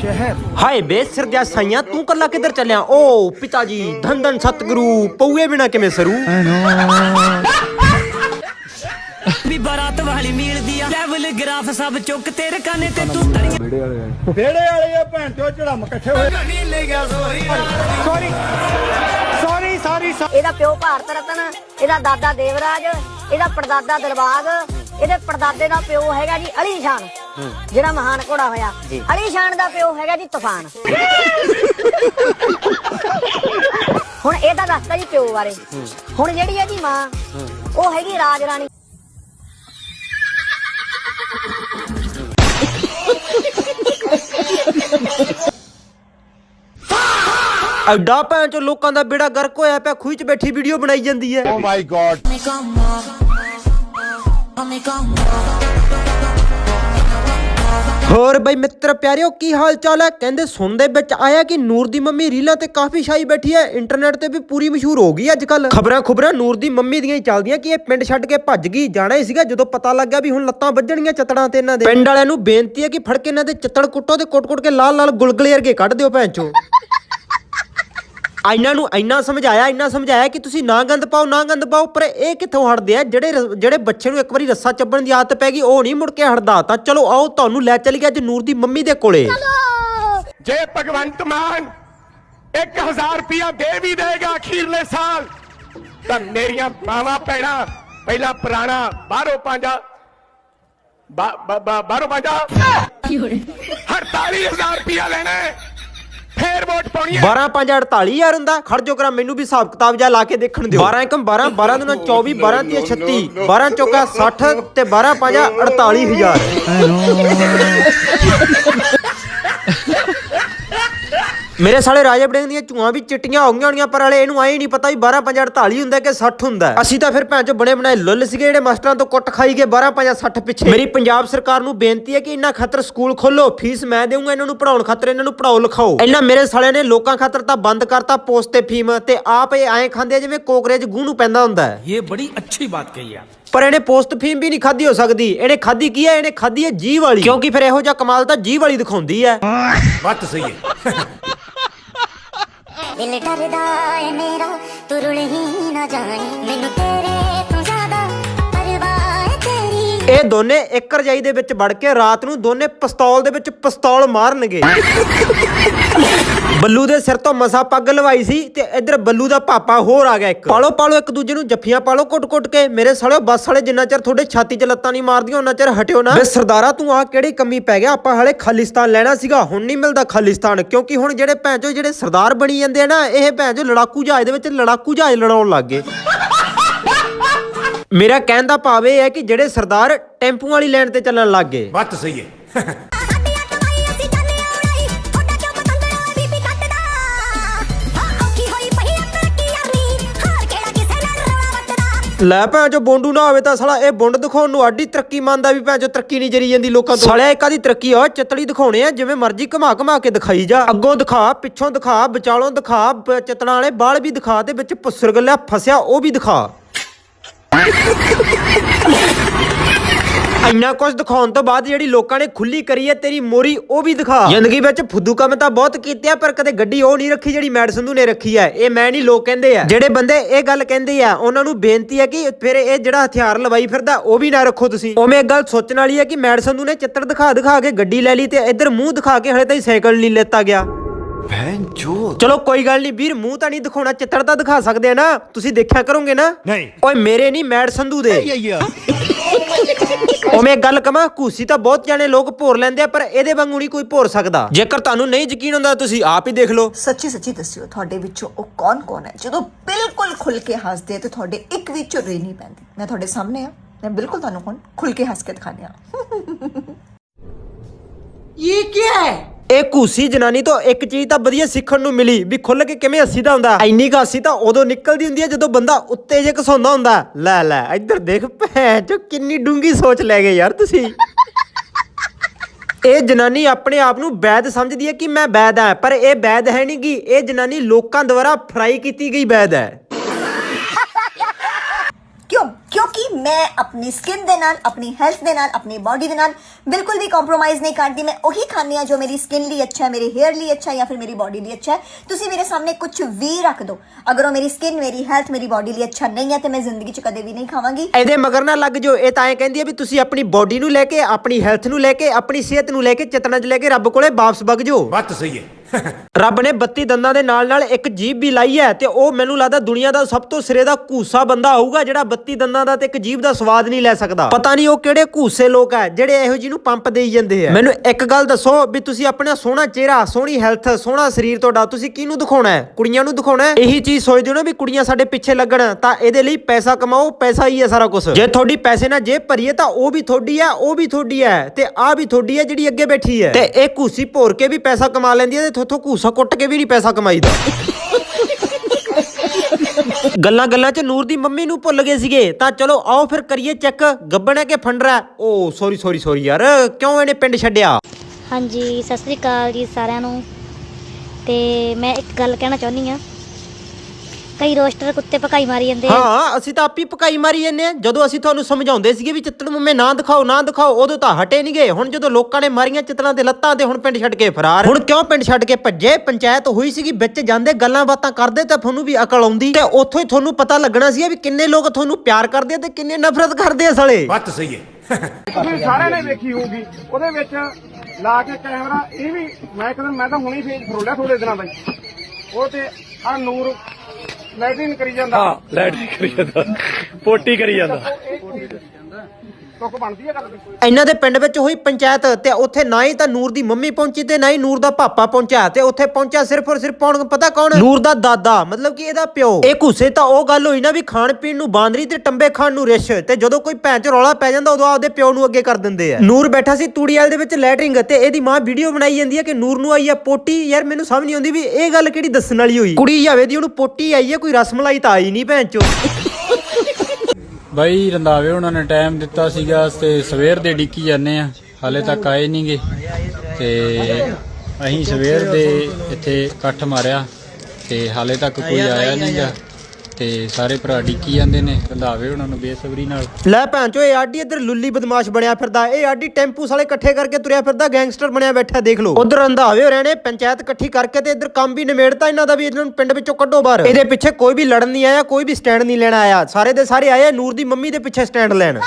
ਸ਼ਹਿਰ। ਹਾਏ ਬੇ ਸਿਰਦਿਆ ਸਾਈਆਂ ਤੂੰ ਕੱਲਾ ਕਿੱਧਰ ਚੱਲਿਆ? ਓ ਪਿਤਾ ਜੀ ਧੰਨ ਧੰਨ ਸਤਿਗੁਰੂ ਪਊਏ ਬਿਨਾ ਕਿਵੇਂ ਸਰੂ? ਵੀ ਬਰਾਤ ਵਾਲੀ ਮਿਲਦੀ ਆ ਲੈਵਲ ਗ੍ਰਾਫ ਸਭ ਚੁੱਕ ਤੇਰੇ ਕਾਨੇ ਤੇ ਤੂੰ ਤੜੀਆਂ ਵਿਹੜੇ ਵਾਲੇ ਆ। ਭੈਣ ਚੋ ਝੜਮ ਇਕੱਠੇ ਹੋਏ। ਸੌਰੀ ਸੌਰੀ ਸੌਰੀ ਇਹਦਾ ਪਿਓ ਭਾਰਤ ਰਤਨ ਇਹਦਾ ਦਾਦਾ ਦੇਵਰਾਜ ਇਹਦਾ ਪੜਦਾਦਾ ਦਿਲਬਾਗ ਇਹਦੇ ਪੜਦਾਦੇ ਦਾ ਪਿਓ ਹੈਗਾ ਜੀ ਅਲੀ ਸ਼ਾਨ ਜਿਹੜਾ ਮਹਾਨ ਘੋੜਾ ਹੋਇਆ। ਅਲੀ ਸ਼ਾਨ ਦਾ ਪਿਓ ਹੈਗਾ ਜੀ ਤੂਫਾਨ। ਹੁਣ ਇਹਦਾ ਦੱਸਦਾ ਜੀ ਪਿਓ ਬਾਰੇ। ਹੁਣ ਜਿਹੜੀ ਹੈ ਜੀ ਮਾਂ ਉਹ ਹੈਗੀ ਰਾਜ ਰਾਣੀ। ਐਡਾ ਭੈਣ ਚੋ ਲੋਕਾਂ ਦਾ ਬੇੜਾ ਗਰਕ ਹੋਇਆ ਪਿਆ ਖੂਹ 'ਚ ਬੈਠੀ ਵੀਡੀਓ ਬਣਾਈ ਜਾਂਦੀ ਐ ਓ ਮਾਈ ਗॉड ਹੋਰ ਬਈ ਮਿੱਤਰ ਪਿਆਰਿਓ, ਕੀ ਹਾਲ ਚਾਲ ਹੈ? ਕਹਿੰਦੇ ਸੁਣਦੇ ਵਿੱਚ ਆਇਆ ਕਿ ਨੂਰ ਦੀ ਮੰਮੀ ਰੀਲਾਂ ਤੇ ਕਾਫੀ ਛਾਈ ਬੈਠੀ ਹੈ। ਇੰਟਰਨੈਟ ਤੇ ਵੀ ਪੂਰੀ ਮਸ਼ਹੂਰ ਹੋ ਗਈ ਅੱਜ ਕੱਲ ਖਬਰਾਂ ਖੁਬਰਾਂ ਨੂਰ ਦੀ ਮੰਮੀ ਦੀਆਂ ਹੀ ਚੱਲਦੀਆਂ ਕਿ ਇਹ ਪਿੰਡ ਛੱਡ ਕੇ ਭੱਜ ਗਈ, ਜਾਣਾ ਹੀ ਸੀਗਾ, ਜਦੋਂ ਪਤਾ ਲੱਗਿਆ ਵੀ ਹੁਣ ਲੱਤਾਂ ਵੱਜਣਗੀਆਂ ਚਤੜਾਂ ਤੇ ਇਹਨਾਂ ਦੇ। ਪਿੰਡ ਵਾਲਿਆਂ ਨੂੰ ਬੇਨਤੀ ਹੈ ਕਿ ਫੜ ਕੇ ਇਹਨਾਂ ਦੇ ਚਿੱਤੜ ਕੁੱਟੋ ਤੇ ਕੁੱਟ-ਕੁੱਟ ਕੇ ਲਾਲ ਲਾਲ ਗੁਲਗਲੇ ਵਰਗੇ ਕੱਢ ਦਿਓ ਭੈਣ ਚੋ ਇਹਨਾਂ ਨੂੰ ਇੰਨਾ ਸਮਝਾਇਆ ਇੰਨਾ ਸਮਝਾਇਆ ਕਿ ਤੁਸੀਂ ਨਾ ਗੰਦ ਪਾਓ ਨਾ ਗੰਦ ਪਾਓ ਪਰ ਇਹ ਕਿੱਥੋਂ ਹਟਦੇ ਆ? ਜਿਹੜੇ ਜਿਹੜੇ ਬੱਚੇ ਨੂੰ ਇੱਕ ਵਾਰੀ ਰੱਸਾ ਚੱਬਣ ਦੀ ਆਦਤ ਪੈ ਗਈ ਉਹ ਨਹੀਂ ਮੁੜ ਕੇ ਹਟਦਾ। ਤਾਂ ਚਲੋ ਆਓ ਤੁਹਾਨੂੰ ਲੈ ਚੱਲੀਏ ਅੱਜ ਨੂਰ ਦੀ ਮੰਮੀ ਦੇ ਕੋਲੇ। ਜੇ ਭਗਵੰਤ ਮਾਨ 1000 ਰੁਪਿਆ ਦੇ ਵੀ ਦੇਗਾ ਅਖੀਰਲੇ ਸਾਲ ਤਾਂ ਮੇਰੀਆਂ ਬਾਵਾ ਪੈਣਾ ਪਹਿਲਾਂ ਪੁਰਾਣਾ ਬਾਹਰੋਂ ਪੰਜਾ ਬਾ- ਬਾ- ਬਾ- ਬਾਹਰੋਂ ਪੰਜਾ 48000 ਰੁਪਿਆ ਲੈਣਾ ਹੈ। ਫੇਰ ਵੋਟ ਪਾਉਣੀ ਹੈ। 12 5 48000 ਹੁੰਦਾ ਖੜ ਜੋ ਕਰਾਂ ਮੈਨੂੰ ਵੀ ਹਿਸਾਬ ਕਿਤਾਬ ਜਾ ਲਾ ਕੇ ਦੇਖਣ ਦਿਓ। 12 1 12 12 ਦੁਨਾ 24 12 ਤੀਏ 36 12 ਚੌਕਾ 60 ਤੇ 12 5 48000 ਮੇਰੇ ਸਾਲੇ ਰਾਜੇ ਬੜਿੰਗ ਦੀਆਂ ਚੂਹਾਂ ਵੀ ਚਿੱਟੀਆਂ ਹੋ ਗਈਆਂ ਹੋਣੀਆਂ, ਪਰ ਹਲੇ ਇਹਨੂੰ ਆਏ ਨਹੀਂ ਪਤਾ ਵੀ 12 5 48 ਹੁੰਦਾ ਕਿ 60 ਹੁੰਦਾ। ਅਸੀਂ ਤਾਂ ਫਿਰ ਭੈਣ ਚੋ ਬਣੇ ਬਣਾਏ ਲੁੱਲ ਸੀਗੇ ਜਿਹੜੇ ਮਾਸਟਰਾਂ ਤੋਂ ਕੁੱਟ ਖਾਈ ਗਏ 12 5 60 ਪਿੱਛੇ। ਮੇਰੀ ਪੰਜਾਬ ਸਰਕਾਰ ਨੂੰ ਬੇਨਤੀ ਹੈ ਕਿ ਇੰਨਾ ਖਤਰ ਸਕੂਲ ਖੋਲੋ, ਫੀਸ ਮੈਂ ਦੇਵਾਂਗਾ ਇਹਨਾਂ ਨੂੰ ਪੜਾਉਣ ਖਾਤਰ, ਇਹਨਾਂ ਨੂੰ ਪੜਾਓ ਲਿਖਾਓ। ਇਹਨਾਂ ਮੇਰੇ ਸਾਲਿਆਂ ਨੇ ਲੋਕਾਂ ਖਾਤਰ ਤਾਂ ਬੰਦ ਕਰਤਾ ਪੋਸਟ ਤੇ ਫੀਮ ਤੇ ਆਪ ਇਹ ਆਏ ਖਾਂਦੇ ਜਿਵੇਂ ਕੋਕਰੇਜ ਗੂਹ ਨੂੰ ਪੈਂਦਾ ਹੁੰਦਾ ਇਹ ਬੜੀ ਅੱਛੀ ਬਾਤ ਕਹੀ ਆ। ਪਰ ਇਹਨੇ ਪੋਸਟ ਫੀਮ ਵੀ ਨਹੀਂ ਖਾਦੀ ਹੋ ਸਕਦੀ। ਇਹਨੇ ਖਾਦੀ ਕੀ ਹੈ? ਇਹਨੇ ਖਾਦੀ ਹੈ ਜੀਵ ਵਾਲੀ। ਕਿਉਂਕਿ ਫਿਰ ਇਹੋ ਜਿਹਾ ਕਮਾਲ ਤਾਂ ਜੀਵ ਵਾਲੀ ਦਿਖਾਉਂਦੀ ਹੈ। ਬੱਤ ਸਹੀ ਹੈ। ਦਿਲ ਡਰਦਾ ਏ ਮੇਰਾ ਤੁਰਲ ਹੀ ਨਾ ਜਾਏ ਮੈਨੂੰ ਤੇਰੇ ਤੋਂ ਜ਼ਿਆਦਾ ਇਹ ਦੋਨੇ ਇੱਕ ਰਜਾਈ ਦੇ ਵਿੱਚ ਵੜ ਕੇ ਰਾਤ ਨੂੰ ਦੋਨੇ ਪਿਸਤੌਲ ਦੇ ਵਿੱਚ ਪਿਸਤੌਲ ਮਾਰਨਗੇ। ਬੱਲੂ ਦੇ ਸਿਰ ਤੋਂ ਮਸਾ ਪੱਗ ਲਵਾਈ ਸੀ ਤੇ ਇੱਧਰ ਬੱਲੂ ਦਾ ਪਾਪਾ ਹੋਰ ਆ ਗਿਆ ਇੱਕ। ਪਾਲੋ ਪਾਲੋ ਇੱਕ ਦੂਜੇ ਨੂੰ ਜੱਫੀਆਂ ਪਾਲੋ ਕੁੱਟ-ਕੁੱਟ ਕੇ। ਮੇਰੇ ਸਾਲਿਓ ਬੱਸ ਵਾਲੇ ਜਿੰਨਾ ਚਿਰ ਤੁਹਾਡੇ ਛਾਤੀ 'ਚ ਲੱਤਾਂ ਨਹੀਂ ਮਾਰਦੀਆਂ ਉਹਨਾਂ ਚਿਰ ਹਟਿਓ ਨਾ। ਵੇ ਸਰਦਾਰਾ ਤੂੰ ਆ ਕਿਹੜੀ ਕਮੀ ਪੈ ਗਿਆ? ਆਪਾਂ ਹਲੇ ਖਾਲਿਸਤਾਨ ਲੈਣਾ ਸੀਗਾ ਹੁਣ ਨਹੀਂ ਮਿਲਦਾ ਖਾਲਿਸਤਾਨ। ਕਿਉਂਕਿ ਹੁਣ ਜਿਹੜੇ ਭੈਣਚੋ ਜਿਹੜੇ ਸਰਦਾਰ ਬਣੀ ਜਾਂਦੇ ਆ ਨਾ ਇਹ ਭੈਣਚੋ ਲੜਾਕੂ ਜਹਾਜ਼ ਦੇ ਵਿੱਚ ਲੜਾਕੂ ਜਹਾਜ਼ ਲੜਾਉਣ ਲੱਗ ਗਏ। ਮੇਰਾ ਕਹਿਣ ਦਾ ਭਾਵ ਇਹ ਹੈ ਕਿ ਜਿਹੜੇ ਸਰਦਾਰ ਟੈਂਪੂ ਵਾਲੀ ਲੈਣ ਤੇ ਚੱਲਣ ਲੱਗ ਗਏ। ਬੱਤ ਸਹੀ ਹੈ। ਲੈ ਭੈਣ ਜੋ ਬੋਂਡੂ ਨਾ ਹੋਵੇ ਤਾਂ ਸਾਲਾ ਇਹ ਬੁੰਡ ਦਿਖਾਉਣ ਨੂੰ ਆਡੀ ਤਰੱਕੀ ਮੰਨਦਾ ਵੀ ਭੈਣ ਜੋ ਤਰੱਕੀ ਨਹੀਂ ਜਰੀ ਜਾਂਦੀ ਲੋਕਾਂ ਤੋਂ। ਸਾਲਿਆ ਇੱਕਾ ਦੀ ਤਰੱਕੀ ਆ ਚਤੜੀ ਦਿਖਾਉਣੇ ਆ ਜਿਵੇਂ ਮਰਜ਼ੀ ਘਮਾ ਘਮਾ ਕੇ ਦਿਖਾਈ ਜਾ। ਅੱਗੋਂ ਦਿਖਾ ਪਿੱਛੋਂ ਦਿਖਾ ਵਿਚਾਲੋਂ ਦਿਖਾ ਚਤੜਾਂ ਵਾਲੇ ਬਾਲ ਵੀ ਦਿਖਾ ਤੇ ਵਿੱਚ ਪੁੱਸਰ ਗੱਲਿਆ ਫਸਿਆ ਉਹ ਵੀ ਦਿਖਾ। ਇੰਨਾ ਕੁਝ ਦਿਖਾਉਣ ਤੋਂ ਬਾਅਦ ਜਿਹੜੀ ਲੋਕਾਂ ਨੇ ਖੁੱਲੀ ਕਰੀ ਹੈ ਤੇਰੀ ਮੋਰੀ ਉਹ ਵੀ ਦਿਖਾ। ਜ਼ਿੰਦਗੀ ਵਿੱਚ ਫੁੱਦੂ ਕੰਮ ਤਾਂ ਬਹੁਤ ਕੀਤੇ ਆ ਪਰ ਕਦੇ ਗੱਡੀ ਉਹ ਨਹੀਂ ਰੱਖੀ ਜਿਹੜੀ ਮੈਡ ਸੰਧੂ ਨੇ ਰੱਖੀ ਹੈ। ਇਹ ਮੈਂ ਨਹੀਂ ਲੋਕ ਕਹਿੰਦੇ ਆ। ਜਿਹੜੇ ਬੰਦੇ ਇਹ ਗੱਲ ਕਹਿੰਦੇ ਆ ਉਹਨਾਂ ਨੂੰ ਬੇਨਤੀ ਹੈ ਕਿ ਫਿਰ ਇਹ ਜਿਹੜਾ ਹਥਿਆਰ ਲਵਾਈ ਫਿਰਦਾ ਉਹ ਵੀ ਨਾ ਰੱਖੋ ਤੁਸੀਂ। ਉਵੇਂ ਇੱਕ ਗੱਲ ਸੋਚਣ ਵਾਲੀ ਹੈ ਕਿ ਮੈਡ ਸੰਧੂ ਨੇ ਚਿੱਤਰ ਦਿਖਾ ਦਿਖਾ ਕੇ ਗੱਡੀ ਲੈ ਲਈ ਤੇ ਇੱਧਰ ਮੂੰਹ ਦਿਖਾ ਕੇ ਹਲੇ ਤਾਈਂ ਸਾਈਕਲ ਨਹੀਂ ਲੈਤਾ ਗਿਆ। ਚਲੋ ਕੋਈ ਗੱਲ ਨਹੀਂ ਵੀਰ ਮੂੰਹ ਤਾਂ ਨਹੀਂ ਦਿਖਾਉਣਾ ਚਿੱਤਰ ਤਾਂ ਦਿਖਾ ਸਕਦੇ ਆ ਨਾ। ਤੁਸੀਂ ਦੇਖਿਆ ਕਰੋਗੇ ਨਾ? ਨਹੀਂ। ਓਏ ਮੇਰੇ ਨਹੀਂ ਮੈਡ ਸੰਧੂ ਦੇ। ਉਵੇਂ ਇੱਕ ਗੱਲ ਕਮਾ ਘੂਸੀ ਤਾਂ ਬਹੁਤ ਜਾਣੇ ਲੋਕ ਭੋਰ ਲੈਂਦੇ ਆ ਪਰ ਇਹਦੇ ਵਾਂਗੂ ਨਹੀਂ ਕੋਈ ਭੋਰ ਸਕਦਾ। ਜੇਕਰ ਤੁਹਾਨੂੰ ਨਹੀਂ ਯਕੀਨ ਹੁੰਦਾ ਤੁਸੀਂ ਆਪ ਹੀ ਦੇਖ ਲਓ। ਸੱਚੀ ਸੱਚੀ ਦੱਸਿਓ ਤੁਹਾਡੇ ਵਿੱਚੋਂ ਉਹ ਕੌਣ ਕੌਣ ਹੈ? ਜਦੋਂ ਬਿਲਕੁਲ ਖੁੱਲ ਕੇ ਹੱਸਦੇ ਆ ਤੇ ਤੁਹਾਡੇ ਇੱਕ ਵੀ ਝੁਰਰੀ ਨਹੀਂ ਪੈਂਦੀ। ਮੈਂ ਤੁਹਾਡੇ ਸਾਹਮਣੇ ਆ ਮੈਂ ਬਿਲਕੁਲ ਤੁਹਾਨੂੰ ਹੁਣ ਖੁੱਲ ਕੇ ਹੱਸ ਕੇ ਦਿਖਾਣੀ ਆ ਇਹ ਇਹ ਘੂਸੀ ਜਨਾਨੀ ਤੋਂ ਇੱਕ ਚੀਜ਼ ਤਾਂ ਵਧੀਆ ਸਿੱਖਣ ਨੂੰ ਮਿਲੀ, ਵੀ ਖੁੱਲ ਕੇ ਕਿਵੇਂ ਹੱਸੀਦਾ ਹੁੰਦਾ। ਇੰਨੀ ਕੁ ਹੱਸੀ ਤਾਂ ਉਦੋਂ ਨਿਕਲਦੀ ਹੁੰਦੀ ਹੈ ਜਦੋਂ ਬੰਦਾ ਉੱਤੇ ਜੇ ਘਸਾਉਂਦਾ ਹੁੰਦਾ। ਲੈ ਲੈ, ਇੱਧਰ ਦੇਖ ਭੈਣ ਚੋ ਕਿੰਨੀ ਡੂੰਗੀ ਸੋਚ ਲੈ ਗਏ ਯਾਰ ਤੁਸੀਂ। ਇਹ ਜਨਾਨੀ ਆਪਣੇ ਆਪ ਨੂੰ ਵੈਦ ਸਮਝਦੀ ਹੈ ਕਿ ਮੈਂ ਵੈਦ ਹਾਂ, ਪਰ ਇਹ ਵੈਦ ਹੈ ਨਹੀਂ ਕਿ ਇਹ ਜਨਾਨੀ ਲੋਕਾਂ ਦੁਆਰਾ ਫਰਾਈ ਕੀਤੀ ਗਈ ਵੈਦ ਹੈ। ਕਿਉਂਕਿ ਮੈਂ ਆਪਣੀ ਸਕਿਨ ਦੇ ਨਾਲ ਆਪਣੀ ਹੈਲਥ ਦੇ ਨਾਲ ਆਪਣੀ ਬਾਡੀ ਦੇ ਨਾਲ ਬਿਲਕੁਲ ਵੀ ਕੰਪਰੋਮਾਈਜ਼ ਨਹੀਂ ਕਰਦੀ। ਮੈਂ ਉਹੀ ਖਾਂਦੀ ਆ ਜੋ ਮੇਰੀ ਸਕਿਨ ਲਈ ਅੱਛਾ ਹੈ ਮੇਰੇ ਹੇਅਰ ਲਈ ਅੱਛਾ ਹੈ ਜਾਂ ਫਿਰ ਮੇਰੀ ਬਾਡੀ ਲਈ ਅੱਛਾ ਹੈ। ਤੁਸੀਂ ਮੇਰੇ ਸਾਹਮਣੇ ਕੁਝ ਵੀ ਰੱਖ ਦਿਓ। ਅਗਰ ਉਹ ਮੇਰੀ ਸਕਿਨ ਮੇਰੀ ਹੈਲਥ ਮੇਰੀ ਬਾਡੀ ਲਈ ਅੱਛਾ ਨਹੀਂ ਹੈ ਤੇ ਮੈਂ ਜ਼ਿੰਦਗੀ 'ਚ ਕਦੇ ਵੀ ਨਹੀਂ ਖਾਵਾਂਗੀ। ਇਹਦੇ ਮਗਰ ਨਾ ਲੱਗ ਜਾਓ। ਇਹ ਤਾਂ ਇਹ ਕਹਿੰਦੀ ਆ ਵੀ ਤੁਸੀਂ ਆਪਣੀ ਬਾਡੀ ਨੂੰ ਲੈ ਕੇ ਆਪਣੀ ਹੈਲਥ ਨੂੰ ਲੈ ਕੇ ਆਪਣੀ ਸਿਹਤ ਨੂੰ ਲੈ ਕੇ ਚਤਨਾ 'ਚ ਲੈ ਕੇ ਰੱਬ ਕੋਲੇ ਵਾਪਸ ਵਗ ਜਾਓ। ਬੱਤ ਸਹੀ ਹੈ। ਰੱਬ ਨੇ 32 ਦੰਦਾਂ ਦੇ ਨਾਲ ਨਾਲ ਇੱਕ ਜੀਭ ਵੀ ਲਾਈ ਹੈ ਤੇ ਉਹ ਮੈਨੂੰ ਲੱਗਦਾ ਦੁਨੀਆ ਦਾ ਸਭ ਤੋਂ ਸਿਰੇ ਦਾ ਘੂਸਾ ਬੰਦਾ ਹੋਊਗਾ ਜਿਹੜਾ 32 ਦੰਦਾਂ ਦਾ ਤੇ ਇੱਕ ਜੀਭ ਦਾ ਸਵਾਦ ਨਹੀਂ ਲੈ ਸਕਦਾ। ਪਤਾ ਨਹੀਂ ਉਹ ਕਿਹੜੇ ਘੂਸੇ ਲੋਕ ਆ ਜਿਹੜੇ ਇਹੋ ਜੀ ਨੂੰ ਪੰਪ ਦੇਈ ਜਾਂਦੇ ਆ ਮੈਨੂੰ ਇੱਕ ਗੱਲ ਦੱਸੋ ਵੀ ਤੁਸੀਂ ਆਪਣਾ ਸੋਹਣਾ ਚਿਹਰਾ, ਸੋਹਣੀ ਹੈਲਥ ਸੋਹਣਾ ਸਰੀਰ ਤੁਹਾਡਾ ਤੁਸੀਂ ਕਿਹਨੂੰ ਦਿਖਾਉਣਾ ਹੈ? ਕੁੜੀਆਂ ਨੂੰ ਦਿਖਾਉਣਾ ਹੈ? ਇਹੀ ਚੀਜ਼ ਸੋਚਦੇ ਹੋ ਨਾ ਵੀ ਕੁੜੀਆਂ ਸਾਡੇ ਪਿੱਛੇ ਲੱਗਣ, ਤਾਂ ਇਹਦੇ ਲਈ ਪੈਸਾ ਕਮਾਓ, ਪੈਸਾ ਹੀ ਹੈ ਸਾਰਾ ਕੁਝ ਜੇ ਤੁਹਾਡੀ ਪੈਸੇ ਨਾਲ ਜੇਬ ਭਰੀਏ ਤਾਂ ਉਹ ਵੀ ਤੁਹਾਡੀ ਹੈ, ਉਹ ਵੀ ਤੁਹਾਡੀ ਹੈ ਤੇ ਆ ਵੀ ਤੁਹਾਡੀ ਹੈ ਜਿਹੜੀ ਅੱਗੇ ਬੈਠੀ ਹੈ। ਤੇ ਇਹ ਘੂਸੀ ਭੋਰ ਕੇ ਵੀ ਪੈਸਾ ਕਮਾ ਲੈਂਦੀ ਹੈ ਤੇ ਥੋਥੋਂ ਘੂਸਾ ਕੁੱਟ ਕੇ ਵੀ ਨਹੀਂ ਪੈਸਾ ਕਮਾਈਦਾ। ਗੱਲਾਂ ਗੱਲਾਂ 'ਚ ਨੂਰ ਦੀ ਮੰਮੀ ਨੂੰ ਭੁੱਲ ਗਏ ਸੀਗੇ। ਤਾਂ ਚਲੋ, ਆਓ ਫਿਰ ਕਰੀਏ ਚੈੱਕ। ਗੱਬਣ ਹੈ ਕਿ ਫੰਡਰਾ ਹੈ? ਓ ਸੌਰੀ ਸੌਰੀ ਸੌਰੀ ਯਾਰ। ਕਿਉਂ ਇਹਨੇ ਪਿੰਡ ਛੱਡਿਆ? ਹਾਂਜੀ, ਸਤਿ ਸ੍ਰੀ ਅਕਾਲ ਜੀ ਸਾਰਿਆਂ ਨੂੰ। ਤੇ ਮੈਂ ਇੱਕ ਗੱਲ ਕਹਿਣਾ ਚਾਹੁੰਦੀ ਆ ਕਈ ਰੋਸਟਰ ਕੁੱਤੇ ਪਕਾਈ ਮਾਰੀ ਜਾਂਦੇ ਆ। ਹਾਂ ਅਸੀਂ ਤਾਂ ਆਪੀ ਪਕਾਈ ਮਾਰੀ ਜਾਂਦੇ ਆ। ਜਦੋਂ ਅਸੀਂ ਤੁਹਾਨੂੰ ਸਮਝਾਉਂਦੇ ਸੀਗੇ ਵੀ ਚਿੱਤੜ ਮੁੰਮੇ ਨਾ ਦਿਖਾਓ ਨਾ ਦਿਖਾਓ ਉਦੋਂ ਤਾਂ ਹਟੇ ਨਹੀਂ ਗਏ ਹੁਣ ਜਦੋਂ ਲੋਕਾਂ ਨੇ ਮਾਰੀਆਂ ਚਿੱਤੜਾਂ ਤੇ ਲੱਤਾਂ ਤੇ ਹੁਣ ਪਿੰਡ ਛੱਡ ਕੇ ਫਰਾਰ ਹੁਣ ਕਿਉਂ ਪਿੰਡ ਛੱਡ ਕੇ ਭੱਜੇ? ਪੰਚਾਇਤ ਹੋਈ ਸੀਗੀ ਵਿੱਚ ਜਾਂਦੇ ਗੱਲਾਂ ਬਾਤਾਂ ਕਰਦੇ ਤਾਂ ਤੁਹਾਨੂੰ ਵੀ ਅਕਲ ਆਉਂਦੀ। ਤੇ ਉੱਥੋਂ ਹੀ ਤੁਹਾਨੂੰ ਪਤਾ ਲੱਗਣਾ ਸੀ ਵੀ ਕਿੰਨੇ ਲੋਕ ਤੁਹਾਨੂੰ ਪਿਆਰ ਕਰਦੇ ਆ ਤੇ ਕਿੰਨੇ ਨਫ਼ਰਤ ਕਰਦੇ ਆ ਸਾਲੇ। ਬੱਤ ਸਹੀ ਹੈ। ਤੁਸੀਂ ਸਾਰਿਆਂ ਨੇ ਵੇਖੀ ਹੋਊਗੀ ਉਹਦੇ ਵਿੱਚ ਲਾ ਕੇ ਕੈਮਰਾ ਇਹ ਵੀ ਮੈਂ ਕਹਿੰਦਾ ਮੈਂ ਤਾਂ ਹੁਣੇ ਫੇਸ ਫਰੋਲਿਆ ਥੋੜੇ ਦਿਨਾਂ ਬਾਈ। ਉਹ ਤੇ ਆ ਨੂਰ ਲੈਟਰਿਨ ਕਰੀ ਜਾਂਦਾ। ਹਾਂ ਲੈਟਰਿਨ ਕਰੀ ਜਾਂਦਾ। ਪੋਟੀ ਕਰੀ ਜਾਂਦਾ। ਤੁੱਕ ਬਣਦੀ ਹੈ ਗੱਲ ਦੀ? ਇਹਨਾਂ ਦੇ ਪਿੰਡ ਵਿੱਚ ਹੋਈ ਪੰਚਾਇਤ ਤੇ ਉੱਥੇ ਨਾ ਹੀ ਤਾਂ ਨੂਰ ਦੀ ਮੰਮੀ ਪਹੁੰਚੀ ਤੇ ਨਾ ਹੀ ਨੂਰ ਦਾ ਪਾਪਾ ਪਹੁੰਚਿਆ ਤੇ ਉੱਥੇ ਪਹੁੰਚਿਆ ਸਿਰਫ ਔਰ ਸਿਰਫ ਕੌਣ ਪਤਾ ਕੌਣ? ਨੂਰ ਦਾ ਦਾਦਾ ਮਤਲਬ ਕਿ ਇਹਦਾ ਪਿਓ। ਇਹ ਘੁੱਸੇ ਤਾਂ ਉਹ ਗੱਲ ਹੋਈ ਨਾ ਵੀ ਖਾਣ ਪੀਣ ਨੂੰ ਬਾਂਦਰੀ ਤੇ ਟੰਬੇ ਖਾਣ ਨੂੰ ਰਿਸ਼ ਤੇ ਜਦੋਂ ਕੋਈ ਭੈਣ ਚ ਰੌਲਾ ਪੈ ਜਾਂਦਾ ਉਦੋਂ ਆਪਦੇ ਪਿਓ ਨੂੰ ਅੱਗੇ ਕਰ ਦਿੰਦੇ ਆ। ਨੂਰ ਬੈਠਾ ਸੀ ਤੂੜੀਵਾਲ ਦੇ ਵਿੱਚ ਲੈਟਰਿੰਗ ਤੇ ਇਹਦੀ ਮਾਂ ਵੀਡੀਓ ਬਣਾਈ ਜਾਂਦੀ ਹੈ ਕਿ ਨੂਰ ਨੂੰ ਆਈ ਆ ਪੋਟੀ। ਯਾਰ ਮੈਨੂੰ ਸਮਝ ਨਹੀਂ ਆਉਂਦੀ ਵੀ ਇਹ ਗੱਲ ਕਿਹੜੀ ਦੱਸਣ ਵਾਲੀ ਹੋਈ। ਕੁੜੀ ਜਾਵੇ ਦੀ ਉਹਨੂੰ ਪੋਟੀ ਆਈ ਹੈ ਕੋਈ ਰਸਮਲਾਈ ਤਾਂ ਆਈ ਨਹੀਂ ਭੈਣ ਚੋ ਬਾਈ ਰੰਦਾਵੇ ਉਹਨਾਂ ਨੇ ਟਾਈਮ ਦਿੱਤਾ ਸੀਗਾ ਤੇ ਸਵੇਰ ਦੇ ਡਿੱਕੀ ਜਾਂਦੇ ਆ। ਹਾਲੇ ਤੱਕ ਆਏ ਨਹੀਂਗੇ ਤੇ ਅਸੀਂ ਸਵੇਰ ਦੇ ਇੱਥੇ ਇਕੱਠ ਮਾਰਿਆ। ਤੇ ਹਾਲੇ ਤੱਕ ਕੋਈ ਆਇਆ ਨਹੀਂਗਾ ਤੇ ਸਾਰੇ ਭਰਾ ਡਿੱਕੀ ਜਾਂਦੇ ਨੇ ਰੰਦਾਵੇ ਉਹਨਾਂ ਨੂੰ ਬੇਸਬਰੀ ਨਾਲ। ਲੈ ਭੈਣ ਚੋ ਇਹ ਆਡੀ ਇੱਧਰ ਲੁੱਲੀ ਬਦਮਾਸ਼ ਬਣਿਆ ਫਿਰਦਾ ਇਹ ਆਡੀ ਟੈਂਪੂ ਸਾਲੇ ਇਕੱਠੇ ਕਰਕੇ ਤੁਰਿਆ ਫਿਰਦਾ ਗੈਂਗਸਟਰ ਬਣਿਆ ਬੈਠਾ ਦੇਖ ਲਓ। ਉਧਰ ਰੰਧਾਵੇ ਹੋ ਰਹੇ ਨੇ ਪੰਚਾਇਤ ਇਕੱਠੀ ਕਰਕੇ ਤੇ ਇੱਧਰ ਕੰਮ ਵੀ ਨਿਮੇੜਤਾ ਇਹਨਾਂ ਦਾ ਵੀ ਇਹਨਾਂ ਨੂੰ ਪਿੰਡ ਵਿੱਚੋਂ ਕੱਢੋ ਬਾਹਰ। ਇਹਦੇ ਪਿੱਛੇ ਕੋਈ ਵੀ ਲੜਨ ਨਹੀਂ ਆਇਆ ਕੋਈ ਵੀ ਸਟੈਂਡ ਨਹੀਂ ਲੈਣ ਆਇਆ। ਸਾਰੇ ਦੇ ਸਾਰੇ ਆਏ ਨੂਰ ਦੀ ਮੰਮੀ ਦੇ ਪਿੱਛੇ ਸਟੈਂਡ ਲੈਣ।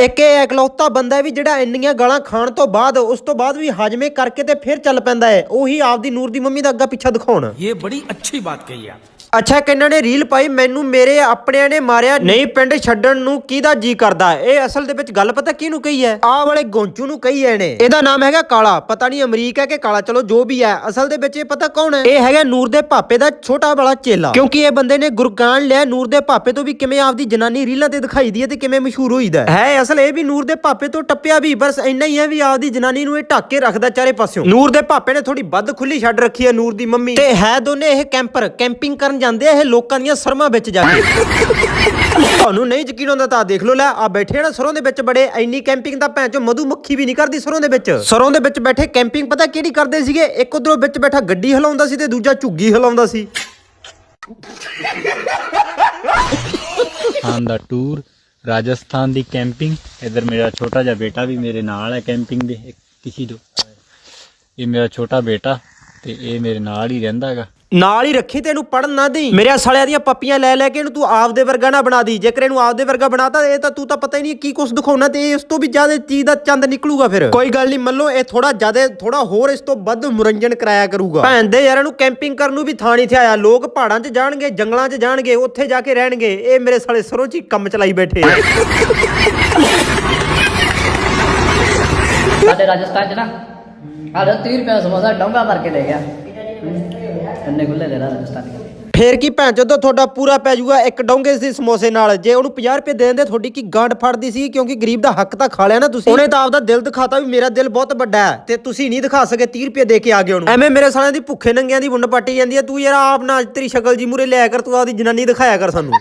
ਇੱਕ ਇਹ ਇਕਲੌਤਾ ਬੰਦਾ ਵੀ ਜਿਹੜਾ ਇੰਨੀਆਂ ਗਾਲਾਂ ਖਾਣ ਤੋਂ ਬਾਅਦ, ਉਸ ਤੋਂ ਬਾਅਦ ਵੀ ਹਾਜਮੇ ਕਰਕੇ ਤੇ ਫਿਰ ਚੱਲ ਪੈਂਦਾ ਹੈ। ਉਹੀ ਆਪਦੀ ਨੂਰ ਦੀ ਮੰਮੀ ਦਾ ਅੱਗਾ ਪਿੱਛਾ ਦਿਖਾਉਣ। ਇਹ ਬੜੀ ਅੱਛੀ ਬਾਤ ਕਹੀ ਆ। ਅੱਛਾ ਕਿੰਨਾਂ ਨੇ ਰੀਲ ਪਾਈ ਮੈਨੂੰ ਮੇਰੇ ਆਪਣਿਆਂ ਨੇ ਮਾਰਿਆ ਨਹੀਂ। ਪਿੰਡ ਛੱਡਣ ਨੂੰ ਕਿਹਦਾ ਜੀ ਕਰਦਾ? ਇਹ ਅਸਲ ਦੇ ਵਿੱਚ ਗੱਲ ਪਤਾ ਕਿਹਨੂੰ ਕਹੀ ਹੈ? ਆਹ ਵਾਲੇ ਗੋਂਚੂ ਨੂੰ ਕਹੀ ਹੈ ਨੇ ਇਹਦਾ ਨਾਮ ਹੈਗਾ ਕਾਲਾ। ਪਤਾ ਨਹੀਂ ਅਮਰੀਕ ਹੈ ਕਿ ਕਾਲਾ ਚਲੋ ਜੋ ਵੀ ਹੈ। ਅਸਲ ਦੇ ਵਿੱਚ ਇਹ ਪਤਾ ਕੌਣ ਹੈ? ਇਹ ਹੈਗਾ ਨੂਰ ਦੇ ਪਾਪੇ ਦਾ ਛੋਟਾ ਵਾਲਾ ਚੇਲਾ। ਕਿਉਂਕਿ ਇਹ ਬੰਦੇ ਨੇ ਗੁਰਗਾਨ ਲਿਆ ਨੂਰ ਦੇ ਪਾਪੇ ਤੋਂ ਵੀ ਕਿਵੇਂ ਆਪਦੀ ਜਨਾਨੀ ਰੀਲਾਂ ਤੇ ਦਿਖਾਈ ਦੀ ਹੈ ਤੇ ਕਿਵੇਂ ਮਸ਼ਹੂਰ ਹੋਈਦਾ ਹੈ। ਹੈ ਅਸਲ ਇਹ ਵੀ ਨੂਰ ਦੇ ਪਾਪੇ ਤੋਂ ਟੱਪਿਆ ਵੀ ਬਸ ਇੰਨਾ ਹੀ ਹੈ ਵੀ ਆਪਦੀ ਜਨਾਨੀ ਨੂੰ ਇਹ ਢੱਕ ਕੇ ਰੱਖਦਾ ਚਾਰੇ ਪਾਸਿਓਂ। ਨੂਰ ਦੇ ਪਾਪੇ ਨੇ ਥੋੜੀ ਵੱਧ ਖੁੱਲੀ ਛੱਡ ਰੱਖੀ ਹੈ ਨੂਰ ਦੀ ਮੰਮੀ। ਤੇ ਹੈ ਦੋਨੇ ਇਹ ਕੈਂਪਰ ਕੈਂਪਿੰਗ ਕਰਨ ਜਾਂਦੇ ਆ, ਇਹ ਲੋਕਾਂ ਦੀਆਂ ਸਰਮਾਂ ਵਿੱਚ ਜਾ ਕੇ। ਤੁਹਾਨੂੰ ਨਹੀਂ ਯਕੀਨ ਹੁੰਦਾ ਤਾਂ ਦੇਖ ਲਓ, ਲੈ ਆ ਬੈਠੇ ਨਾ ਸਰੋਂ ਦੇ ਵਿੱਚ ਬੜੇ, ਇੰਨੀ ਕੈਂਪਿੰਗ ਤਾਂ ਭੈਣ ਚੋ ਮਧੂ ਮੱਖੀ ਵੀ ਨਹੀਂ ਕਰਦੀ ਸਰੋਂ ਦੇ ਵਿੱਚ। ਸਰੋਂ ਦੇ ਵਿੱਚ ਬੈਠੇ ਕੈਂਪਿੰਗ ਪਤਾ ਕਿਹੜੀ ਕਰਦੇ ਸੀਗੇ? ਇੱਕ ਉਧਰੋਂ ਵਿੱਚ ਬੈਠਾ ਗੱਡੀ ਹਿਲਾਉਂਦਾ ਸੀ ਤੇ ਦੂਜਾ ਝੁੱਗੀ ਹਿਲਾਉਂਦਾ ਸੀ। ਖਾਨ ਦਾ ਟੂਰ ਰਾਜਸਥਾਨ ਦੀ ਕੈਂਪਿੰਗ ਇਧਰ ਮੇਰਾ ਛੋਟਾ ਜਿਹਾ ਬੇਟਾ ਵੀ ਮੇਰੇ ਨਾਲ ਹੈ ਕੈਂਪਿੰਗ ਦੇ ਕਿਸੇ ਦੋ ਇਹ ਮੇਰਾ ਛੋਟਾ ਬੇਟਾ ਤੇ ਇਹ ਮੇਰੇ ਨਾਲ ਹੀ ਰਹਿੰਦਾ ਹੈਗਾ। ਨਾਲ ਹੀ ਰੱਖੀ ਤੇ ਇਹਨੂੰ ਪੜਨ ਨਾ ਦੇਈ। ਮੇਰੇ ਸਾਲਿਆਂ ਦੀਆਂ ਪੱਪੀਆਂ ਲੈ ਲੈ ਕੇ ਇਹਨੂੰ ਤੂੰ ਆਪਦੇ ਵਰਗਾ ਨਾ ਬਣਾ ਦੀ ਜੇਕਰ ਇਹਨੂੰ ਆਪਦੇ ਵਰਗਾ ਬਣਾਤਾ ਇਹ ਤਾਂ ਤੂੰ ਤਾਂ ਪਤਾ ਹੀ ਨਹੀਂ ਕੀ ਕੁਛ ਦਿਖਾਉਣਾ ਤੇ ਇਸ ਤੋਂ ਵੀ ਜ਼ਿਆਦਾ ਚੀਜ਼ ਦਾ ਚੰਦ ਨਿਕਲੂਗਾ ਫਿਰ। ਕੋਈ ਗੱਲ ਨਹੀਂ ਮੰਨ ਲਓ ਇਹ ਥੋੜਾ ਜ਼ਿਆਦਾ ਥੋੜਾ ਹੋਰ ਇਸ ਤੋਂ ਵੱਧ ਮਨੋਰੰਜਨ ਕਰਾਇਆ ਕਰੂਗਾ। ਭੈਣ ਦੇ ਯਾਰਾਂ ਨੂੰ ਕੈਂਪਿੰਗ ਕਰਨ ਨੂੰ ਵੀ ਥਾਂ ਨਹੀਂ ਥਿਆਇਆ। ਲੋਕ ਪਹਾੜਾਂ 'ਚ ਜਾਣਗੇ ਜੰਗਲਾਂ 'ਚ ਜਾਣਗੇ ਉੱਥੇ ਜਾ ਕੇ ਰਹਿਣਗੇ। ਇਹ ਮੇਰੇ ਸਾਲੇ ਸਰੋਂ 'ਚ ਹੀ ਕੰਮ ਚਲਾਈ ਬੈਠੇ ਆ। ਸਾਡੇ ਰਾਜਸਥਾਨ ਚ ਨਾ ਆਹ 30 ਰੁਪਏ ਸਮੋਸਾ ਡੋਂਗਾ ਭਰ ਕੇ ਲੈ ਗਿਆ। ਇੰਨੇ ਖੁੱਲੇ ਦੇ ਰਾਜਸਥਾਨ। ਦੇ ਫੇਰ ਕੀ ਭੈਣ ਜਦੋਂ ਤੁਹਾਡਾ ਪੂਰਾ ਪੈ ਜਾਊਗਾ ਇੱਕ ਡੋਂਗੇ ਸੀ ਸਮੋਸੇ ਨਾਲ। ਜੇ ਉਹਨੂੰ 50 ਰੁਪਏ ਦੇ ਦਿੰਦੇ ਤੁਹਾਡੀ ਕੀ ਗਾਂਡ ਫੜਦੀ ਸੀ ਕਿਉਂਕਿ ਗਰੀਬ ਦਾ ਹੱਕ ਤਾਂ ਖਾ ਲਿਆ ਨਾ ਤੁਸੀਂ? ਉਹਨੇ ਤਾਂ ਆਪਦਾ ਦਿਲ ਦਿਖਾਤਾ ਵੀ ਮੇਰਾ ਦਿਲ ਬਹੁਤ ਵੱਡਾ ਹੈ ਤੇ ਤੁਸੀਂ ਨਹੀਂ ਦਿਖਾ ਸਕੇ 30 ਰੁਪਏ ਦੇ ਕੇ ਆ ਗਏ ਉਹਨੂੰ। ਐਵੇਂ ਮੇਰੇ ਸਾਲਿਆਂ ਦੀ ਭੁੱਖੇ ਨੰਗਿਆਂ ਦੀ ਵੁੰਡ ਪਾਟੀ ਜਾਂਦੀ ਹੈ ਤੂੰ ਯਾਰ ਆਪ ਨਾ ਤੇਰੀ ਸ਼ਕਲ ਜੀ ਮੂਰੇ ਲਿਆ ਕਰ ਤੂੰ ਆਪਦੀ ਜਨਾਨੀ ਦਿਖਾਇਆ ਕਰ ਸਾਨੂੰ।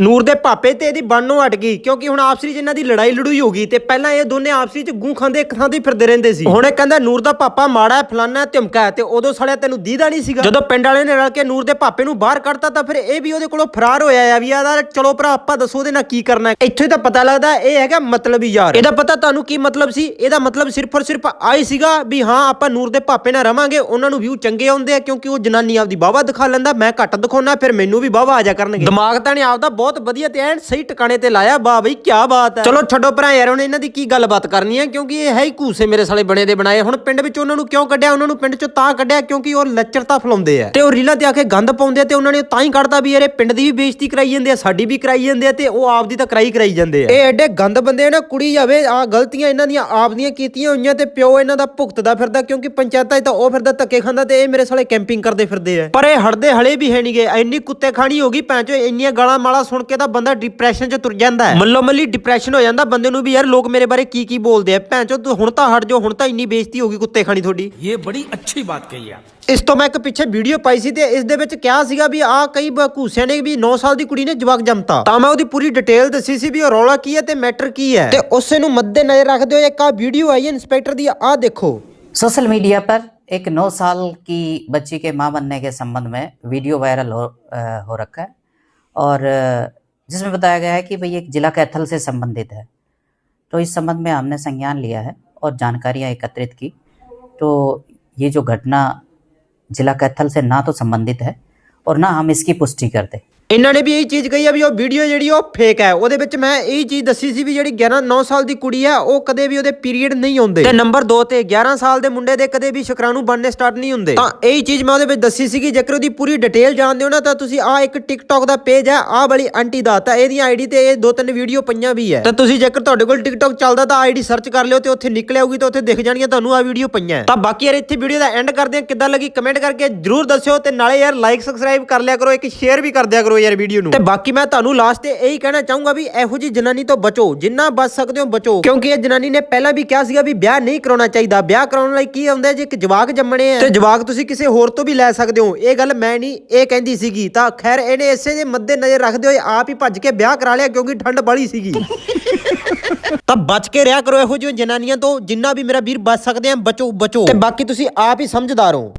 ਨੂਰ ਦੇ ਭਾਪੇ ਤੇ ਇਹਦੀ ਬਣਨੋਂ ਅਟ ਗਈ ਕਿਉਂਕਿ ਹੁਣ ਆਪਸਰੀ ਚ ਇਹਨਾਂ ਦੀ ਲੜਾਈ ਲੜੂਈ ਹੋ ਗਈ ਤੇ ਪਹਿਲਾਂ ਇਹ ਦੋਨੇ ਆਪਸਰੀ ਚ ਗੂੰ ਖਾਂਦੇ ਇੱਕ ਥਾਂ ਤੇ ਫਿਰਦੇ ਰਹਿੰਦੇ ਸੀ। ਹੁਣ ਇਹ ਕਹਿੰਦਾ ਨੂਰ ਦਾ ਪਾਪਾ ਮਾੜਾ ਹੈ ਫਲਾਨਾ ਹੈ, ਧਮਕਾ ਹੈ ਤੇ ਉਦੋਂ ਸੜਿਆ ਤੈਨੂੰ ਦੀਦਾ ਨਹੀਂ ਸੀਗਾ। ਜਦੋਂ ਪਿੰਡ ਵਾਲਿਆਂ ਨੇ ਰਲ ਕੇ ਨੂਰ ਦੇ ਪਾਪੇ ਨੂੰ ਬਾਹਰ ਕੱਢਤਾ ਤਾਂ ਫਿਰ ਇਹ ਵੀ ਉਹਦੇ ਕੋਲੋਂ ਫਰਾਰ ਹੋਇਆ ਆ ਵੀ ਆਦਾ ਚਲੋ ਭਰਾ ਆਪਾਂ ਦੱਸੋ ਉਹਦੇ ਨਾਲ ਕੀ ਕਰਨਾ ਹੈ। ਇੱਥੋਂ ਤਾਂ ਪਤਾ ਲੱਗਦਾ ਇਹ ਹੈਗਾ ਮਤਲਬ ਹੀ ਯਾਰ। ਇਹਦਾ ਪਤਾ ਤੁਹਾਨੂੰ ਕੀ ਮਤਲਬ ਸੀ? ਇਹਦਾ ਮਤਲਬ ਸਿਰਫ ਔਰ ਸਿਰਫ ਆਈ ਸੀਗਾ ਵੀ ਹਾਂ ਆਪਾਂ ਨੂਰ ਦੇ ਪਾਪੇ ਨਾਲ ਰਵਾਂਗੇ ਉਹਨਾਂ ਨੂੰ ਵਿਊ ਚੰਗੇ ਆਉਂਦੇ ਆ ਕਿਉਂਕਿ ਉਹ ਜਨਾਨੀ ਆਪਦੀ ਬਾਵਾ ਦਿਖਾ ਲੈਂਦਾ ਮੈਂ ਘੱਟ ਦਿਖਾਉਣਾ ਫਿਰ ਮੈਨੂੰ ਵੀ ਬਾਵਾ ਆ ਜਾ ਕਰਨਗੇ। ਦਿਮਾਗ ਤਾਂ ਨੇ ਆਪਦਾ ਬਹੁਤ ਵਧੀਆ ਤੇ ਐਨ ਸਹੀ ਟਿਕਾਣੇ ਤੇ ਲਾਇਆ। ਬਾ ਬਈ ਕੀ ਬਾਤ ਹੈ। ਚਲੋ ਛੱਡੋ ਭਰਾ ਯਾਰ ਹੁਣ ਇਹਨਾਂ ਦੀ ਕੀ ਗੱਲਬਾਤ ਕਰਨੀ ਹੈ? ਕਿਉਂਕਿ ਇਹ ਹੈ ਹੀ ਘੂਸੇ ਮੇਰੇ ਸਾਲੇ ਬਣੇ ਦੇ ਬਣਾਏ। ਹੁਣ ਪਿੰਡ ਵਿੱਚ ਉਹਨਾਂ ਨੂੰ ਕਿਉਂ ਕੱਢਿਆ? ਉਹਨਾਂ ਨੂੰ ਪਿੰਡ ਚੋਂ ਤਾਂ ਕੱਢਿਆ ਕਿਉਂਕਿ ਉਹ ਲੱਚਰਤਾ ਫਲਾਉਂਦੇ ਆ। ਤੇ ਉਹ ਰੀਲਾਂ ਤੇ ਆ ਕੇ ਗੰਦ ਪਾਉਂਦੇ ਆ ਤੇ ਉਹਨਾਂ ਨੇ ਤਾਂ ਹੀ ਕੱਢਦਾ ਵੀ ਯਾਰ ਇਹ ਪਿੰਡ ਦੀ ਵੀ ਬੇਇੱਜ਼ਤੀ ਕਰਾਈ ਜਾਂਦੇ ਆ ਸਾਡੀ ਵੀ ਕਰਾਈ ਜਾਂਦੇ ਆ ਤੇ ਉਹ ਆਪਦੀ ਤਾਂ ਕਰਾਈ ਕਰਾਈ ਜਾਂਦੇ ਆ। ਇਹ ਐਡੇ ਗੰਦ ਬੰਦੇ ਆ ਨਾ ਕੁੜੀ ਜਾਵੇ ਆ ਗਲਤੀਆਂ ਇਹਨਾਂ ਦੀਆਂ ਆਪ ਦੀਆਂ ਕੀਤੀਆਂ ਹੋਈਆਂ ਤੇ ਪਿਓ ਇਹਨਾਂ ਦਾ ਭੁਗਤਦਾ ਫਿਰਦਾ ਕਿਉਂਕਿ ਪੰਚਾਇਤਾਂ 'ਚ ਤਾਂ ਉਹ ਫਿਰਦਾ ਧੱਕੇ ਖਾਂਦਾ ਤੇ ਇਹ ਮੇਰੇ ਸਾਲੇ ਕੈਂਪਿੰਗ ਕਰਦੇ ਫਿਰਦੇ ਆ। ਪਰ ਇਹ ਹੜਦੇ ਹਲੇ ਵੀ ਹੈ ਨਹੀਂਗੇ ਇੰਨੀ ਕੁੱਤੇ ਖਾਣੀ ਹੋ ਗਈ ਪੈਂਚੋ ਇੰਨੀਆਂ ਗਾਲਾਂ ਮਾਲਾ ਸੁਣ ਕੇ ਤਾਂ ਬੰਦਾ ਡਿਪਰੈਸ਼ਨ 'ਚ ਤੁਰ ਜਾਂਦਾ ਹੈ ਮੱਲੋ ਮੱਲੀ ਡਿਪਰੈਸ਼ਨ ਹੋ ਜਾਂਦਾ ਬੰਦੇ ਨੂੰ ਵੀ ਯਾਰ ਲੋਕ ਮੇਰੇ ਬਾਰੇ ਕੀ ਕੀ ਬੋਲਦੇ ਆ ਪੈਂਚੋ ਤੂੰ ਹੁਣ ਤਾਂ ਹਟ ਜਾਓ ਹੁਣ ਤਾਂ ਇੰਨੀ ਬੇਇੱਜ਼ਤੀ ਹੋ ਗਈ ਕੁੱਤੇ ਖਾਣੀ ਤੁਹਾਡੀ ये बड़ी अच्छी बात कही आप ਇਸ ਤੋਂ ਮੈਂ ਇੱਕ ਪਿੱਛੇ ਵੀਡੀਓ ਪਾਈ ਸੀ ਤੇ ਇਸ ਦੇ ਵਿੱਚ ਕਿਹਾ ਸੀਗਾ ਵੀ ਆ ਕਈ ਬਕੂਸਿਆਂ ਨੇ ਵੀ 9 ਸਾਲ ਦੀ ਕੁੜੀ ਨੇ ਜਵਾਕ ਜੰਮਤਾ ਤਾਂ ਮੈਂ ਉਹਦੀ ਪੂਰੀ ਡਿਟੇਲ ਦੱਸੀ ਸੀ ਵੀ ਉਹ ਰੌਲਾ ਕੀ ਹੈ ਤੇ ਮੈਟਰ ਕੀ ਹੈ ਤੇ ਉਸੇ ਨੂੰ ਮੱਦੇ ਨਜ਼ਰ ਰੱਖਦੇ ਹੋਏ ਇੱਕ ਆ ਵੀਡੀਓ ਆਈ ਹੈ ਇੰਸਪੈਕਟਰ ਦੀ ਆ ਦੇਖੋ सोशल मीडिया पर एक नौ साल की बच्ची के मां बनने के संबंध में वीडियो वायरल हो अ, हो रखा है और जिसमें बताया गया है कि भाई एक जिला कैथल से संबंधित है। तो इस संबंध में हमने संज्ञान लिया है और जानकारियाँ एकत्रित की। तो ये जो घटना जिला कैथल से ना तो संबंधित है और ना हम इसकी पुष्टि करते। ਇਹਨਾਂ ਨੇ ਵੀ ਇਹੀ ਚੀਜ਼ ਕਹੀ ਆ ਵੀ ਉਹ ਵੀਡੀਓ ਜਿਹੜੀ ਉਹ ਫੇਕ ਹੈ ਉਹਦੇ ਵਿੱਚ ਮੈਂ ਇਹੀ ਚੀਜ਼ ਦੱਸੀ ਸੀ ਵੀ ਜਿਹੜੀ 11 9 ਸਾਲ ਦੀ ਕੁੜੀ ਹੈ ਉਹ ਕਦੇ ਵੀ ਉਹਦੇ ਪੀਰੀਅਡ ਨਹੀਂ ਆਉਂਦੇ। ਤੇ ਨੰਬਰ 2 ਤੇ 11 ਸਾਲ ਦੇ ਮੁੰਡੇ ਦੇ ਕਦੇ ਵੀ ਸ਼ੁਕਰਾਣੂ ਬਣਨੇ ਸਟਾਰਟ ਨਹੀਂ ਹੁੰਦੇ। ਤਾਂ ਇਹੀ ਚੀਜ਼ ਮੈਂ ਉਹਦੇ ਵਿੱਚ ਦੱਸੀ ਸੀਗੀ ਜੇਕਰ ਉਹਦੀ ਪੂਰੀ ਡਿਟੇਲ ਜਾਣਦੇ ਹੋ ਨਾ ਤਾਂ ਤੁਸੀਂ ਆ ਇੱਕ ਟਿਕਟੌਕ ਦਾ ਪੇਜ ਹੈ ਆ ਵਾਲੀ ਆਂਟੀ ਦਾ। ਤਾਂ ਇਹਦੀ ਆਈਡੀ ਤੇ ਇਹ ਦੋ ਤਿੰਨ ਵੀਡੀਓ ਪਈਆਂ ਵੀ ਹੈ ਤਾਂ ਤੁਸੀਂ ਜੇਕਰ ਤੁਹਾਡੇ ਕੋਲ ਟਿਕਟੌਕ ਚੱਲਦਾ ਤਾਂ ਆਈਡੀ ਸਰਚ ਕਰ ਲਿਓ ਤੇ ਉੱਥੇ ਨਿਕਲ ਆਊਗੀ ਤਾਂ ਉੱਥੇ ਦਿਖ ਜਾਣਗੀਆਂ ਤੁਹਾਨੂੰ ਆ ਵੀਡੀਓ ਪਈਆਂ। ਤਾਂ ਬਾਕੀ ਯਾਰ ਇੱਥੇ ਵੀਡੀਓ ਦਾ ਐਂਡ ਕਰਦੇ ਹਾਂ। ਕਿੱਦਾਂ ਲੱਗੀ? ਕਮੈਂਟ ਕਰਕੇ ਜਰੂਰ ਦੱਸਿਓ ਤੇ ਨਾਲੇ ਯਾਰ ਲਾਈਕ ਸਬਸਕ੍ਰਾਈਬ ਕਰ ਲਿਆ ਕਰੋ ਇੱਕ ਸ਼ੇਅਰ ਵੀ ਕਰ ਦਿਆ ਕਰੋ ਯਾਰ ਵੀਡੀਓ ਨੂੰ। ਤੇ ਬਾਕੀ ਮੈਂ ਤੁਹਾਨੂੰ ਲਾਸਟ ਤੇ ਇਹੀ ਕਹਿਣਾ ਚਾਹੂੰਗਾ ਵੀ ਇਹੋ ਜੀ ਜਨਾਨੀ ਤੋਂ ਬਚੋ ਜਿੰਨਾ ਬਚ ਸਕਦੇ ਹੋ ਬਚੋ। ਕਿਉਂਕਿ ਇਹ ਜਨਾਨੀ ਨੇ ਪਹਿਲਾਂ ਵੀ ਕਿਹਾ ਸੀਗਾ ਵੀ ਵਿਆਹ ਨਹੀਂ ਕਰਾਉਣਾ ਚਾਹੀਦਾ। ਵਿਆਹ ਕਰਾਉਣ ਲਈ ਕੀ ਹੁੰਦਾ ਜੇ? ਇੱਕ ਜਵਾਕ ਜੰਮਣੇ ਆ। ਤੇ ਜਵਾਕ ਤੁਸੀਂ ਕਿਸੇ ਹੋਰ ਤੋਂ ਵੀ ਲੈ ਸਕਦੇ ਹੋ। ਇਹ ਗੱਲ ਮੈਂ ਨਹੀਂ ਇਹ ਕਹਿੰਦੀ ਸੀਗੀ। ਤਾਂ ਖੈਰ ਇਹਨੇ ਇਸੇ ਦੇ ਮੱਦੇ ਨਜ਼ਰ ਰੱਖਦੇ ਹੋਏ ਆਪ ਹੀ ਭੱਜ ਕੇ ਵਿਆਹ ਕਰਾ ਲਿਆ ਕਿਉਂਕਿ ਠੰਡ ਬਾਲੀ ਸੀਗੀ। ਤਾਂ ਬਚ ਕੇ ਰਿਹਾ ਕਰੋ ਇਹੋ ਜਿਹੀਆਂ ਜਨਾਨੀਆਂ ਤੋਂ ਜਿੰਨਾ ਵੀ ਮੇਰਾ ਵੀਰ ਬਚ ਸਕਦੇ ਆ ਬਚੋ ਬਚੋ। ਤੇ ਬਾਕੀ ਤੁਸੀਂ ਆਪ ਹੀ ਸਮਝਦਾਰ ਹੋ।